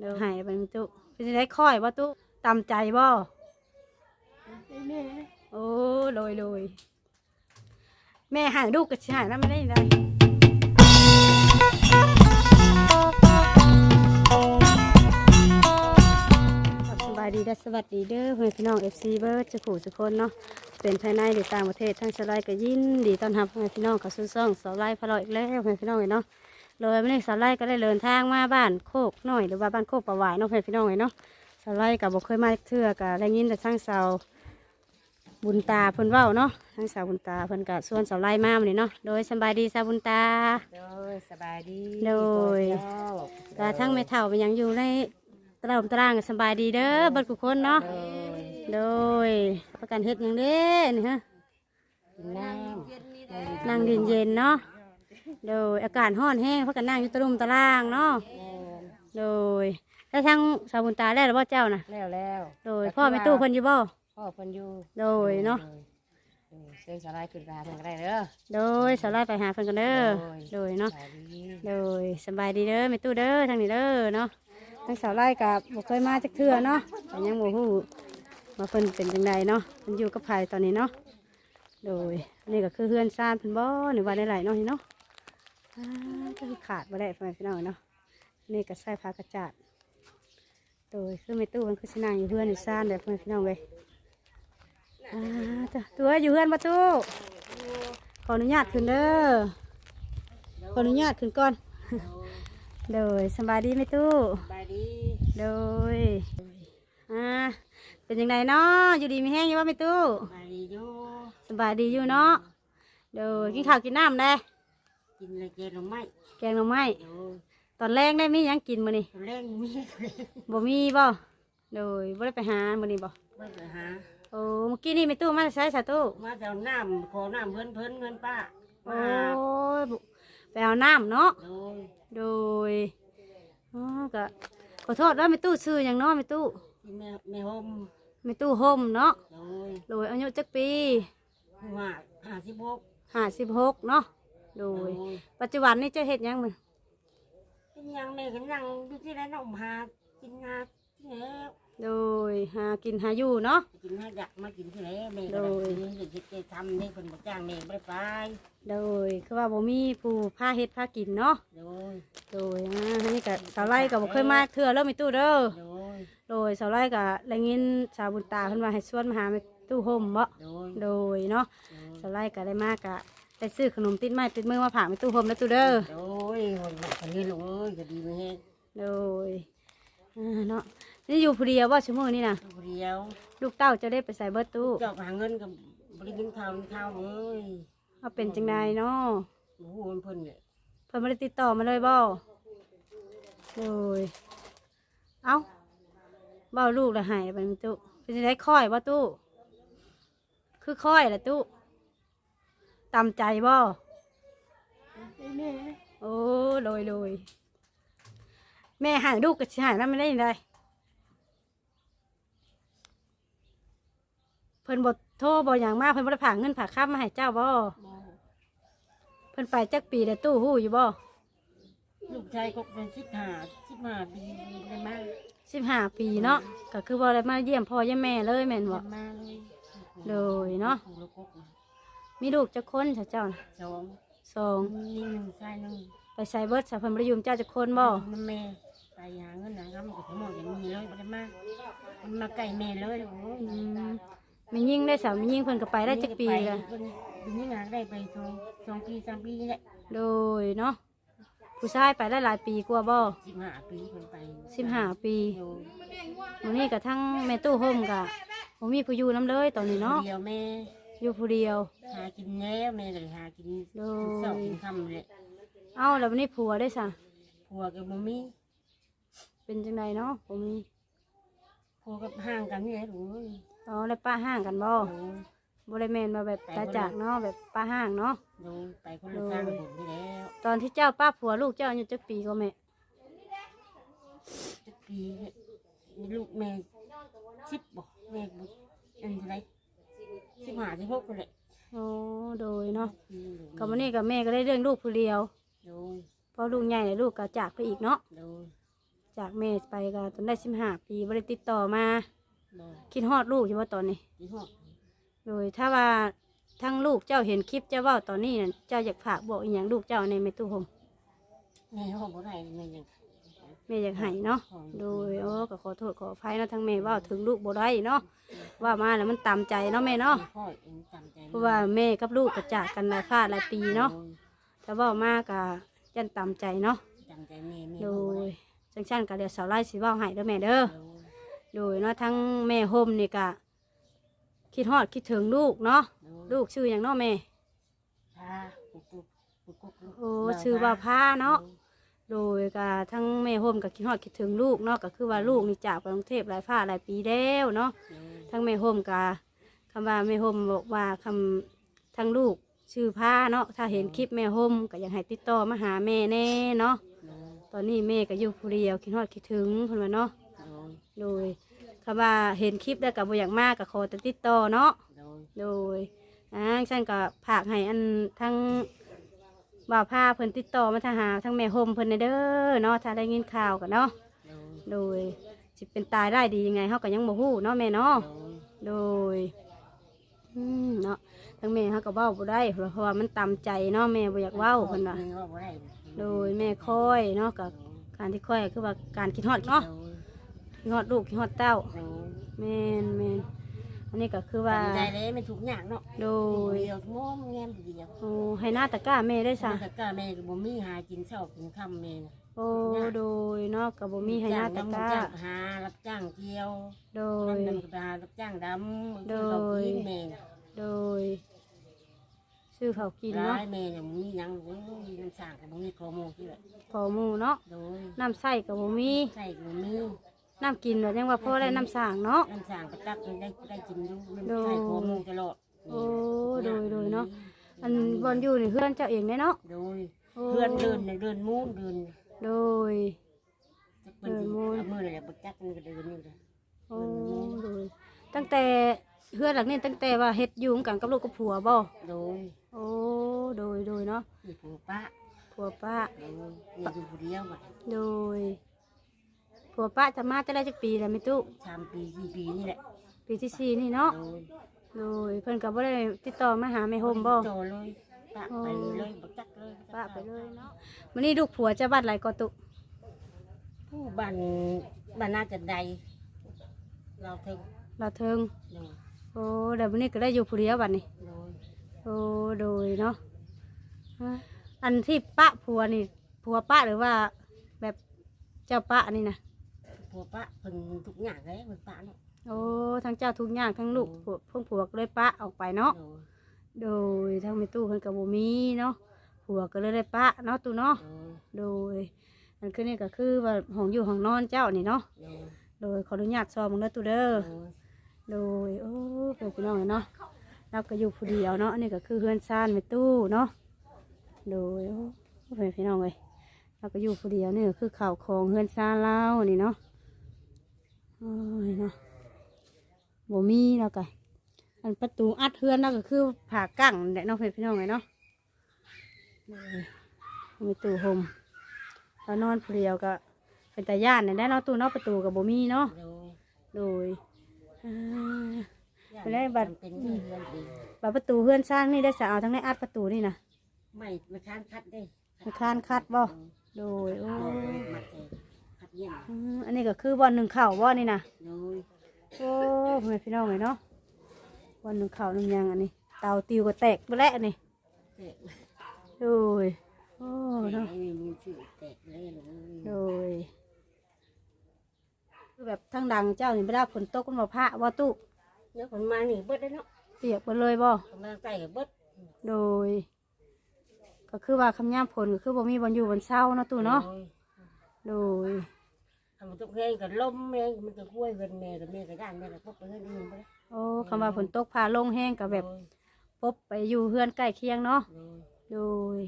เดี๋ยวใหายไปมีตุเป็นจังได้ค่อยบ่ตุตามใจบ่แม่โอ้โดยโดยแม่หายลูกก็สิหายแล้วไม่ได้ได้ ครับสบายดีและสวัสดีเด้อเพื่อนพี่น้อง FC เบิร์ดจะขู่สุกคนเนาะเป็นภายในหรือต่างประเทศทั้งสไลด์ก็ยินดีต้อนรับเพื่อนพี่น้องกับซุ่ซ่องสาวไล่พะเลาะอีกแล้วเพื่อนพี่น้องเนาะ เลยไม่ได้สาวไล่ก็ได้เดินทางมาบ้านโคกหน่อยหรือว่าบ้านโคกประหวายเนาะเพื่อนพี่น้องเนาะสาวไล่กับบ่เคยมาเทื่อกับได้ยินแต่ทั้งสาวบุญตาเพิ่นเว้าเนาะทั้งสาวบุญตาเพิ่นกับส่วนสาวไล่มาวันนี้เนาะโดยสบายดีสาวบุญตา โดยสบายดีโดยกะทั้งแม่เฒ่าเป็นหยังอยู่ในตารางตารางก็สบายดีเด้อเบัดทุกคนเนาะโดยโดยประกันเฮ็ดหยังเด้นี่ฮะ กินน้นั่งดินเย็นเนาะ โดยอากาศร้อนแห้งเพราะกันนั่งอยู่ตะลุมตารางเนาะำโดยแล้วทั้งสาวบุญตาได้หรือบ่เจ้าน่ะแล้วแล้วโดยพ่อแม่ตู้เพิ่นอยู่บ่พ่อเพิ่นอยู่โดยเนาะโดยเส้นสลายขึ้นไปหาเพิ่นก็ได้เด้อโดยสาวไล่ไปหาเพิ่นกันเด้อโดยเนาะสบายดีโดยสบายดีเด้อแม่ตู้เด้อทางนี้เด้อเนาะทั้งสาวไล่กับบ่เคยมาจักเทื่อเนาะแต่ยังบ่ฮู้ว่าเพิ่นเป็นจังไดเนาะเพิ่นอยู่กับไผตอนนี้เนาะโดยอันนี้ก็คือเฮือนซ่านเพิ่นบ่หรือว่าได้หลายเนาะนี่เนาะอ่า ก็คือขาดบ่ได้พ่อแม่พี่น้องเนาะอันนี่ก็ใส่ผ้ากระจาดโดยคือแม่ตู้มันคือสินั่งอยู่เฮือนอยู่ซ่านแบบพ่อแม่พี่น้องเว้ยอ่าจ้ะตัวอยู่เฮือนบ่ตู้ขออนุญาตขึ้นเด้อขออนุญาตขึ้นก่อนโดยสบายดีไหมตู้สบายดีโดยอ่าเป็นยังไงเนาะอยู่ดีมีแห้งอยู่ว่าไหมตู้สบายดีอยู่สบายดีอยู่เนาะโดยกินข้าวกินน้ำได้ กินอะไรเจลงไม้แกงหน่อไม้โดยตอนแรกได้มีหยังกินมื้อนี้ตัวเล่นมีเลยบ่มีบ่โดยบ่ได้ไปหามื้อนี้บ่ไม่ไปหาโอ้เมื่อกี้นี่ไหมตู้มาใช้สาตู้มาจะเอาน้ำขอน้ำเพิ่นเพิ่นเงินป้าโอ้มายบุไปเอาน้ำเนาะโดยโดยอ๋อก็ขอโทษแล้วไหมตู้ซื้อหยังเนาะไหมตู้ที่แม่แม่ห่มไหมตู้ห่มเนาะโดยโดยอายุจักปีว่าห้าสิบหกห้าสิบหกเนาะ โดโดยยปัจจุบันนี้เจะเฮ็ดหยังมึงเป็นยังแม่ก็นั่งอยู่ที่ไรน้องหากินหาที่แล้วโดยหากินหาอยู่เนาะ กินหาอยากมากินที่แล้วแม่ก็ได้โดย กินอยากจะทำนี่คนมาจ้างแม่ไม่ได้ไปโดยคือว่าบ่มีผู้พาเฮ็ดพากินเนาะ โดยโดยอ่าอันนี้ก็สาวไร่ก็บ่เคยมาเทื่อแล้วมีตู้เด้อ โดยโดยสาวไร่ก็ได้ยินสาวบุญตาเพิ่นว่าให้ชวนมาหาแม่ตู้ห่มบ่โดยโดยเนาะโดยสาวไร่ก็ได้มากก็ ได้ซื้อขนมติดไม้ติดมือมาฝากแม่ตู้ห่มแล้วตู้เด้อโดยคนมาคนนี้ลูกเอ้ยก็ดีมาเฮ็ดโดยอ่าเนาะนี่อยู่ผู้เดียวบ่าชั่วโมงนี้น่ะลูกเดียวลูกเต้าจะได้ไปใส่เบิดตู้เจ้าก็หาเงินกับบริกินข้าวกินข้าวเอ้ยว่าเป็นจังไดเนาะโอ้โหมันเพิ่นเนี่ยเพิ่นไม่ได้ติดต่อมาเลยบ่โอ้ยเอ้าเบ้าลูกละหายไปมันตู้เป็นจังไดค่อยบ่าตู้ คือค่อยละตู้ ตามใจบ่แม่โอ้โดยโดยแม่หายลูกก็สิหายแล้วไม่ได้ยังไงเพิ่นบ่โทรบ่อย่างมากเพิ่นบ่ได้ผ่าเงินผ่าค่ามาให้เจ้าบ่เพิ่นไปจักปีแล้วตู้ฮู้อยู่บ่ลูกชายก็เป็นสิบห้าสิบห้าปีได้มาสิบห้าปีเนาะก็คือบ่ได้มาเยี่ยมพ่อเยี่ยมแม่เลยแม่นบ่ได้มาเลยโดยเนาะลูกกบ มีลูกจักคนจ้ะเจ้าน่ะสองสอง นี่หนึ่งชายหนึ่งไปใส่เบิดสะเพิ่นบ่ได้อยู่กับเจ้าจักคนบ่มันแม่ไปหาเงินหาคำมันก็สมองอย่างนี้เลยบ่ได้มามันมาใกล้แม่เลยโอ้ยอืมมียิ่งได้สาวมียิ่งเพิ่นก็ไปได้จักปีละเพิ่นเพิ่นนี่งานได้ไปสองสองปีสามปีนี่แหละโดยเนาะผู้ชายไปได้หลายปีกว่าบ่สิบห้าปีเพิ่นไปสิบห้าปีโดยมื้อนี้ก็ทั้งแม่ตู้ห่มก็บ่มีผู้อยู่นํเลยตอนนี้เนาะเดียวแม่ อยู่ผู้เดียว หากินแล้วแม่ก็เลยหากินโดเสายกินค่ำเลยเอ้าแล้ววันนี้ผัวได้ซะผัวกับบ่มีเป็นจังไดเนาะบ่มีผัวกับห่างกันนี่แหละโอ้ยอ๋อแล้วป้าห้างกันบ่โอ้ยบ่ได้แม่นมาแบบตาจากเนาะแบบป้าห้างเนาะ โดยไปคนละทางกับผมนี่แล้วตอนที่เจ้าป้าผัวลูกเจ้าอายุจักปีก็แม่จักปีเนี่ยมีลูกแม่สิบบ่แม่บุอันเท่าไหร สิบห้าสิบหกคนแหละโอ้โดยเนาะอืมกับวันนี้กับแม่ก็ได้เรื่องลูกผู้เดียวโดยเพราะลูกใหญ่เนี่ยลูกก็จากไปอีกเนาะโดยจากแม่ไปก็จนได้สิบห้าปีบ่ได้ติดต่อมาบ่คิดฮอดลูกอยู่ว่าตอนนี้ที่ห้องโดยถ้าว่าทั้งลูกเจ้าเห็นคลิปเจ้าเว่าตอนนี้น่ะเจ้าอยากฝากบอกอีหยังลูกเจ้าในแม่ตู้ผมแม่ห้องบ่ได้แม่ยังแม่อยากให้เนาะ โดยโอ้ก็ขอโทษขออภัยเนาะทั้งแม่เว่าถึงลูกบ่ได้เนาะ ว่ามาแล้วมันตามใจเนาะแม่เนาะพ่อเองจำใจเพราะว่าแม่กับลูกก็จากกันหลายฟ้าหลายปีเนาะถ้าเว่ามากก็ยันตามใจเนาะจำใจแม่แม่โดบ่ได้ยจังชั้นก็เดี๋ยวสาวไล่สิเว้าให้เด้อแม่เด้อโดยโดยเนาะทั้งแม่โฮมนี่ก็คิดฮอดคิดถึงลูกเนาะโดยลูกชื่อหยังเนาะแม่พาปุกปุกปุกปุกปุกโอ้ชื่อว่าพาเนาะ โดยก็ทั้งแม่โฮมก็คิดฮอดคิดถึงลูกเนาะก็คือว่าลูกนี่จากไปกรุงเทพหลายฟ้าหลายปีแล้วเนาะโดยทั้งแม่โฮมก็คำว่าแม่โฮมบอกว่าคำทั้งลูกชื่อพาเนาะถ้าเห็นคลิปแม่โฮมก็อยากให้ติดต่อมาหาแม่แน่เนาะโดยตอนนี้แม่ก็อยู่ผู้เดียวคิดฮอดคิดถึงเพิ่นว่าเนาะโดยโดยคำว่าเห็นคลิปแล้วก็บ่อยากมากก็ขอแต่ติดต่อเนาะโดยโดยอ่าฉันก็ผากให้อันทั้ง บ่าวผ้าเพิ่นติดต่อมาทางหาทั้งแม่โฮมเพิ่นเด้อเนาะถ้าได้ยินข่าวกันเนาะโดยโดยสิเป็นตายได้ดียังไงเฮาก็ยังบ่ฮู้เนาะแม่เนาะโดยโดยอืมเนาะทั้งแม่เฮาก็เว้าบ่ได้เพราะว่ามันตามใจเนาะแม่บ่อยากเว้าเพิ่นว่าแม่ว่าบ่ได้โดยแม่คอยเนาะกับการที่คอยคือว่าการคิดฮอดเนาะคิดฮอดลูกคิดฮอดเต้าโดยแม่นแม่น อันนี้ก็คือว่าจำใจเลยมันถูกยากเนาะโดย เดียวโม้แง้มเดียวโอ้ให้หน้าตะกร้าแม่ได้ซะแต่ก็แม่ก็บ่มีหากินเช้ากินค่ำแม่น่ะโอ้โดยเนาะกับบ่มีให้หน้าตะกร้า จ้างหารับจ้างเกี่ยวโดนั่ยนนำกระดารับจ้างดำโดยเขากินแม่น่ะโดยซื้อเขาวกินร้าเนาะยแม่เนี่ยบ่มีหยังบ่มีน้ำสร้างก็บ่มีข้อมูลที่แบบพอหมูเนาะโดยน้ำใส่กับบ่มีใส่ก็บ่มี น้ำกินแบบยังว่าพ่อได้น้ำสร้างเนาะ น้ำสร้างก็ตักได้ได้กินอยู่มันโดยใส่ข้อมูลตลอดโอ้โดยโดยเนาะ อันบอนอยู่นี่เพื่อนเจ้าเองเด้เนาะโดยโอ้เพื่อนเดินเนี่ยเดินมูนเดินโดยจักเป็นเดินมูนเอามือเลยแหละบักจักมันก็เดินนี่เลยโอ้โดย ตั้งแต่เพื่อนหลังนี้ตั้งแต่ว่าเฮ็ดอยู่กันกับลูกกับผัวบ่ โดยโอ้โดยโดยเนาะนี่ผัวป้าผัวป้าโดยนี่อยู่ผู้เดียวว่ะโดย ผัวป้าจะมาจะได้จักปีแล้วไม่ตู้สามปีสี่ปีนี่แหละปีที่สี่นี่เนาะโดยโดยเพิ่นก็บ่ได้ติดต่อมาหาแม่โฮมบ่โตเลยป้าไปเลยบักจักเลยป้าไปเลยเนาะมื้อนี้ลูกผัวจะบัดไหลก็ตุผู้บ้านบ้านน่าจะใดเราถึงลาเทิงโดยโอ้เดี๋ยวมื้อนี้ก็ได้อยู่ผู้เดียวบัดนี้ โดยโอ้โดยเนาะอะอันที่ป้าผัวนี่ผัวป้าหรือว่าแบบเจ้าป้านี่นะ ผัวป้าเพิ่งทุกอย่างเลยเพิ่งป้าเนาะโอ้ทั้งเจ้าทุกอย่างทั้งลูกผัวเพิ่งผัวก็เลยป้าออกไปเนาะ โดยโดยทั้งแม่ตู้เพิ่นก็บ่มีเนาะ ผัวก็เลยได้ป้าเนาะตู้เนาะ โดยโดย อันคือนี่ก็คือว่าห้องอยู่ห้องนอนเจ้านี่เนาะ โดยโดยขออนุญาตซอมมึงเด้อตู้เด้อ โดยโดยโอ้เป็นพี่น้องเนาะเราก็อยู่ผู้เดียวเนาะอันนี้ก็คือเฮือนซ่านแม่ตู้เนาะโดยโอ้เป็นพี่น้องเลยเราก็อยู่ผู้เดียวนี่ก็คือข่าวของเฮือนซ่านเรานี่เนาะ โอ้ยเนาะบ่มีแล้วก็อันประตูอัดเฮือนเราก็คือผ่ากั้งแหละเนาะเป็นพี่น้องเลยเนาะโดยมีตู้ห่มเรานอนผู้เดียวก็เป็นตาย่านเนี่ยได้เนาะตู้เนาะประตูกับบ่มีเนาะโดยโดยอ่าย่าไปได้บัตรจำเป็นเรื่องเองบานประตูเฮือนสร้างนี่ได้สะเอาทั้งในอัดประตูนี่นะไม่ไม่ค้านคัดได้มันคานคัดบ่โดยโอ้โดยมา เจอคัดเยี่ยมอืมอันนี้ก็คือบอลหนึ่งเข่าบ่นี่นะโดยโอ้พ่อแม่พี่น้องเลยเนาะบอลหนึ่งเข่าหนึ่งยางอันนี้ เตาติวก็แตกไปแล้วอันนี่เตะโดยโอ้เนาะเนาะมีมือชื่อแตกเลยเลยโดยคือแบบทั้งดังเจ้านี่ไม่ได้ฝนตกก็มาพระว่าตู้เนื้อคนมาหนีเบิดได้เนาะเปียกไปเลยบ่กำลังใจกับเบิดโดย ก็คือว่าคำย่ามฝนก็คือบ่มีบอลอยู่บนเช้าเนาะตู้เนาะโดย ทำทุกเพลงกับลมแม่มันจะคุ้ยเงินแม่กับแม่กับย่านแม่กับพวกไปเงินอื่นไปโอ้คำว่าฝนตกพาลงแห้งกับแบบปบไปอยู่เฮือนใกล้เคียงเนาะโดยโดย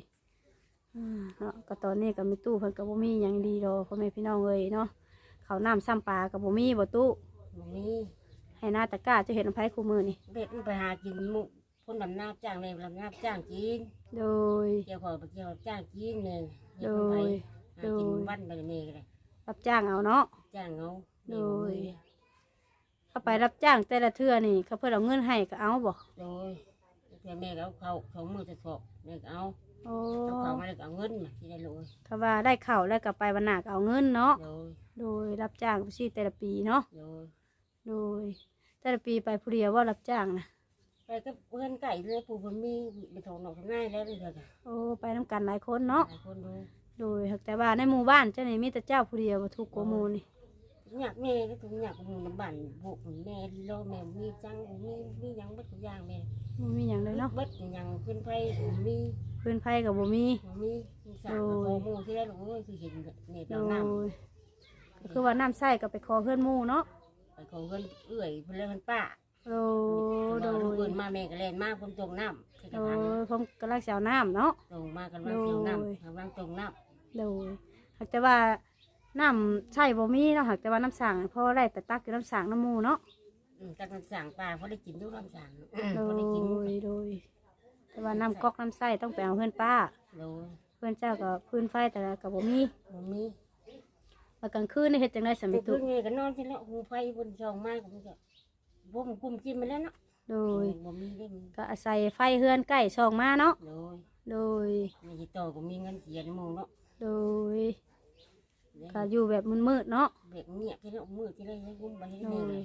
อ่าเนาะก็ตอนนี้ก็มีตู้เพิ่นก็บ่มีหยังดีดอกพ่อแม่พี่น้องเอ้ยเนาะเขาวน้ำซ้ำปลาก็บ่มีบ่ตู้มันนี่ให้หน้าตะกร้าจะเห็นไผคู่มือนี่เด็กมันไปหากินมุกคนลำนาบจ้างเลยลำนาบจ้างจีนโดยเกี่ยวกับเกี่ยวกับจ้างจีนเลยโดยหากินวันไปเลยแม่กันเลยโรับจ้างเอาเนาะ จ้างเอาโดย เขาไปรับจ้างแต่ละเทื่อนี่เขาเพิ่นเอาเงินให้ก็เอาบ่โดยเพื่อแม่ก็เอาเขาสองมือจะสอบแม่ก็เอาโอ้เอาเขามาแล้วก็เอาเงินมาที่ได้เลยเขาว่าได้ข้าวแล้วก็ไปวันหน้าก็เอาเงินเนาะ โดยโดยรับจ้างไปสิแต่ละปีเนาะ โดยโดยแต่ละปีไปผู้เดียวว่ารับจ้างนะไปก็เพื่อนไก่เลยปู่คนมีไปถงหนอกง่ายแล้วเลยเถอะค่ะโอ้ไปน้กันหลายคนเนาะ หลายคนดูโดย หากแต่ว่าในหมู่บ้านเจ้านี่มีแต่เจ้าผู้เดียวบ่ทุกโกหมูนี่อยากแม่ก็ถึงอยากมึงน้ำบันบุกแม่โลแม่มีจังมีมีหยังเบัดทุกอย่างแม่บ่มีหยังเลยเนาะเบัดหยังขึ้นไปมีพื้นไผก็บ่มี มีมีสามกับโมโมที่ได้หลงเอ้ยคือเห็นเนี่ยโดเราน้ยก็คือว่าน้ำใส่ก็ไปขอเพื่อนหมู่เนาะำไปของเพื่อนเอื้อยเพื่อนเพื่อนป้าโดยโดเรายเพื่อนมาแม่ก็เล่นมากคนตรงน้ำที่กโดระทังยผมกำลังสิเอาน้ำเนาะ ตรงมากันว่าเสียวน้ำกำลังตรงน้ โดยหากแต่ว่าน้ำใช่บ่มีเนาะหากแต่ว่าน้ำสั่งพอได้แต่ตักอยู่น้ำสั่งน้ำหมูเนาะำอืมกันมันสั่งปลาเขาได้กินทุกน้ำสั่งโดเขาได้กินยโดยแต่ว่าน้ำก๊อกน้ำใส่ต้องไปเอาเพื่อนป้า โดยเพื่อนเจ้าก็พื้นไฟแต่ละกับบ่มีมันมีมากลางคืนนี่เฮ็ดจังได๋สมิแต่ตุเพื่อนไงก็นอนที่แล้วหูไฟบนช่องมากผมจะบ่มกุมกินมาแล้วเนาะโดยบ่มีได้มีก็อาศัยไฟเฮือนใกล้ช่องมาเนาะโดยโดย ในจิตโตก็มีเงินเสียในหมือเนาะ โดยก็อยู่แบบมืดๆเนาะเด็กเงียบที่แล้วมือที่ได้ยังกุ้มไปให้โดแม่ยเลย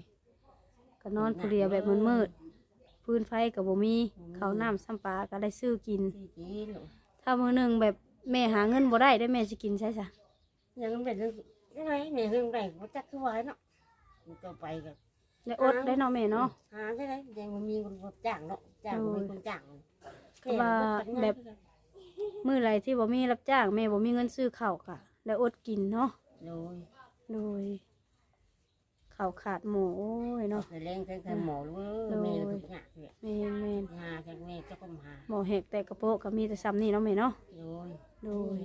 ก็นอนผู้เดียวแบบมืดๆพื้นไฟก็บ่มีข้าวน้ำซ้ำปลาก็ได้ซื้อกิน ที่กินถ้ามื้อหนึงแบบแม่หาเงินบ่ได้ได้แม่สิกินใช่ซะยังเป็นเรื่องอะไรเนี่ยเรื่องไรว่าจักคือไว้เนาะมันต่อไปกัน ได้อดได้เนาะแม่เนาะ หาได้ไรยังมันมีคนจ้างเนาะจ้างมีคนจ้างก็ว่าแบบ มื้อไรที่บ่มีรับจ้างแม่บ่มีเงินซื้อข้าวก็ได้อดกินเนาะโดยโดยข้าวขาดหมูโอ้ยเนาะแต่แรงแทงหมอรู้แม่ทุกอย่างเนี่ยแม่นแม่นหาแทงแม่เจ้าก็มาหมอแหกแต่กระโปะก็มีแต่ซ้ำนี่เนาะแม่เนาะโดยโดย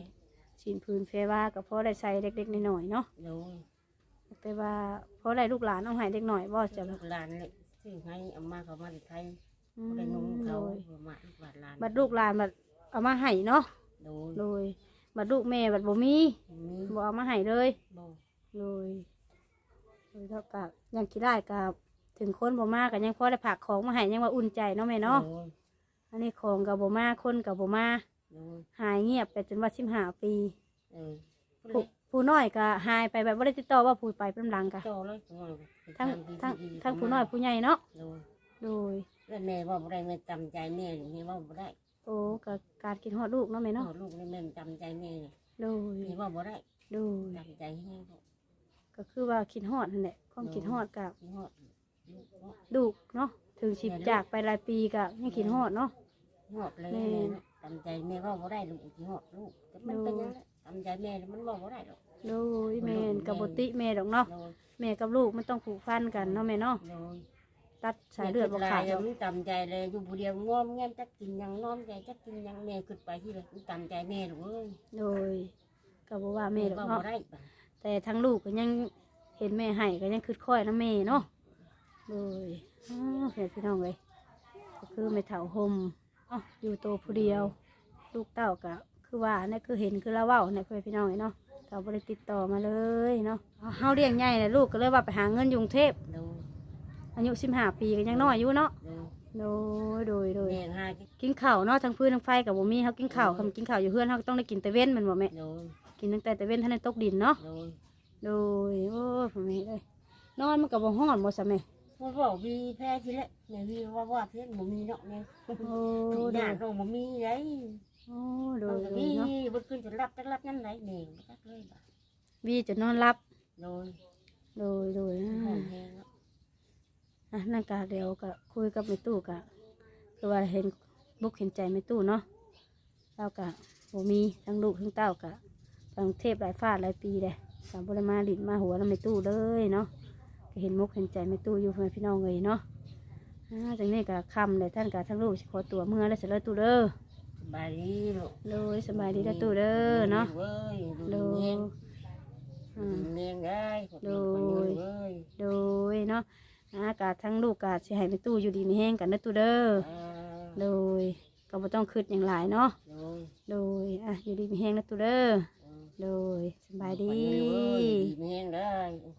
สินพื้นเฟว่าก็พอได้ใส่เล็กๆน้อยๆเนาะโดยแต่ว่าพอได้ลูกหลานเอาให้เด็กหน่อยบ่จะลูละกหลานเลยซื้อให้เอามาเขามาไทยอืมได้นุ่งโดเขายมาลูกหลานหลานบัดลูกหลานบัด เอามาให้เนาะโดยโดยบัดลูกแม่บัดบ่มีมีบ่เอามาให้เลยโดยโดยโดยเท่ากับยังคิดได้กับถึงคนบ่มาก็ยังพอได้ผักของมาให้ยังว่าอุ่นใจเนาะแม่เนาะโดยอันนี้ของกับบ่มาคนกับบ่มาโดยหายเงียบไปจนว่าสิบห้าปีเออผู้ผู้น้อยก็หายไปแบบบ่ได้ติดต่อว่าผู้ไปเป็นหลังกะโตเลยทั้งทั้งทั้งผู้น้อยผู้ใหญ่เนาะโดยโดย แล้วแม่ว่าบ่ได้แม่จำใจแม่นี่แม่ว่าบ่ได้ โอ้กับการกินฮอดลูกเนาะแม่เนาะเนาะลูกนี่แม่จำใจแม่นี่โดยแม่ว่าบ่ได้โดยจำใจให้ลูกก็คือว่าคิดฮอดนั่นแหละความคิดฮอดกับที่ฮอดลูกเนาะลูกเนาะถึงสิบจากไปหลายปีก็ยังคิดฮอดเนาะฮอดเลยแม่เนาะจำใจแม่ว่าบ่ได้ลูกที่ฮอดลูกแต่มันเป็นยังไงจำใจแม่มันว่าบ่ได้หรอกโดยแม่นกับบติแม่ดอกเนาะโดยแม่กับลูกมันต้องผูกพันกันเนาะแม่เนาะโดย ตัดสายเลือดบ่ขาดแม่หรคิอกลยมันจำใจเลยอยู่ผู้เดียวงอมแงมจักกินหยังนอนใจจักกินหยังแม่ขึ้นไปที่เลยมันจำใจแม่ลูกเอ้ยโดยก็บ่ว่าแม่ดอกว่าเนาะบ่ได้ปะแต่ทั้งลูกก็ยังเห็นแม่ให้ก็ยังคืดค่อยนะแม่เนาะโดยอ้าวเห็นพี่น้องเลยก็คือไม่เถาหมอ๋ออยู่โตวผู้เดียว ลูกเต้าก็คือว่าเนี่ยคือเห็นคือละเว้าเนี่ยเพื่อนพี่น้องเนาะเขาบริติดต่อมาเลยเนาะเอาเฮาเลี้ยงใหญ่เลยลูกก็เลยว่าไปหาเงินอยกรุงเทพ โดย อายุสิบห้าปีก็ยังน้อยอยู่เนาะโดยโดยโดยโดยแม่หากินกินข้าวเนาะทั้งพื้นทั้งไฟกับบ่มีเขากินข้าวคำกินข้าวอยู่เพื่อนเขาก็ต้องได้กินแต่เว้นแมันบ่แม่โดยกินตั้งแต่แต่เว้นท่านได้ตกดินเนาะโดยโดยโอ้ยผมเห็นเลยนอนมันกับบ่ฮ้อนบ่สะแม่มันบอกมีแพ้ทีละแม่วีว่าว่าเพื่อนบ่มีเนาะแม่โอ้ทุกโดอยย่างเราบ่มีไงโอ้โดเรายก็โดมียเนาะบ่ขึ้นจะรับจักรับนั่นไหนแม่บ่จักเลยบ่วีจะนอนรับโดยโดยโดยห้ออ่างแฮงเนาะ อะนั่นกะเดี๋ยวก็คุยกับแม่ตู้กะคือว่าเห็นบุกเห็นใจแม่ตู้เนาะเต้ากะบ่มีทั้งลูกทั้งเต้ากะทางเทพหลายฟาดหลายปีเลยสามบริมาดินมาหัวแล้วแม่ตู้เลยเนาะก็เห็นมุกเห็นใจแม่ตู้อยู่เพื่อนพี่น้องเลยเนาะอ่าจากนี้กะคำเลยท่านกะทั้งลูกสิขอตัวเมื่อแล้วเสร็จแล้วตู้เด้อสบายดีลูกโดยสบายดีแล้วตู้เด้อเนาะเว้ยดูโดดียแฮงอืมเลี้ยงได้ขอบโดคุณยเว้ยโดยเนาะ อากาศทั้งลูกกาสิให้ไปตู้อยู่ดีมีแห้งกันนะตู้เด้ออ่าโดยก็บ่ต้องคืดอย่างหลายเนาะโดยโดยอะอยู่ดีมีแห้งนะตู้เด้ออืมโดยสบายดีฝันเงินเว้ยดีแม่งได้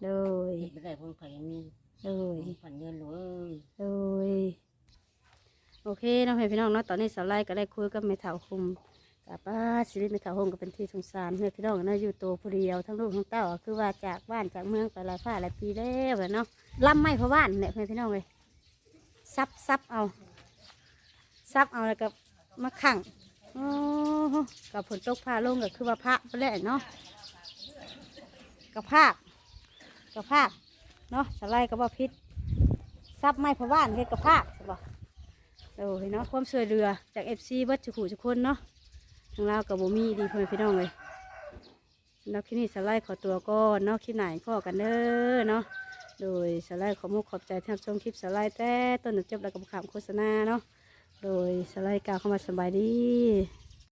โดยไม่ได้พ้นไผ่มีโดยฝันเงินเว้ยโดยโอเคเน้องพี่น้องเนาะตอนนี้สาวไล่ก็ได้คุยกับแม่เฒ่าคุม กับป้าชีวิตแม่เฒ่าคุมก็เป็นที่สงสารแม่พี่น้องเนาะอยู่ตัวผู้เดียวทั้งลูกทั้งเต้าคือว่าจากบ้านจากเมืองไปหลายฟ้าหลายปีแล้วเนาะล่ำไม่เพราะบ้านเนี่ยพี่น้องเลยซับซับเอาซับเอาแล้วก็มาขังอกับฝนตกพาลงก็คือว่าพระไปแล้วเนาะกับภาคกับภาคเนาะสาวไล่ก็ว่าพิษซับไม้พะว่านเฮ็ดกระพากใช่ปะโอ้ยเนาะความช่วยเหลือจากเอฟซีเบิร์ดจุกหูจุคนเนาะ ทางเราวกับบมีดีเพื่อนพี่น้องเลยแล้วคลิปนี้สไลด์ขอตัวก็อนอกที่ไหนพ่อกันเด้อเนาะโดยสไลด์ขอมุกขอบใจที่รับชมคลิปสไลด์แต่ต้นจนจบแล้วกับขามโฆษณาเนาะโดยสไลด์กล่าวเข้ามาสบายดี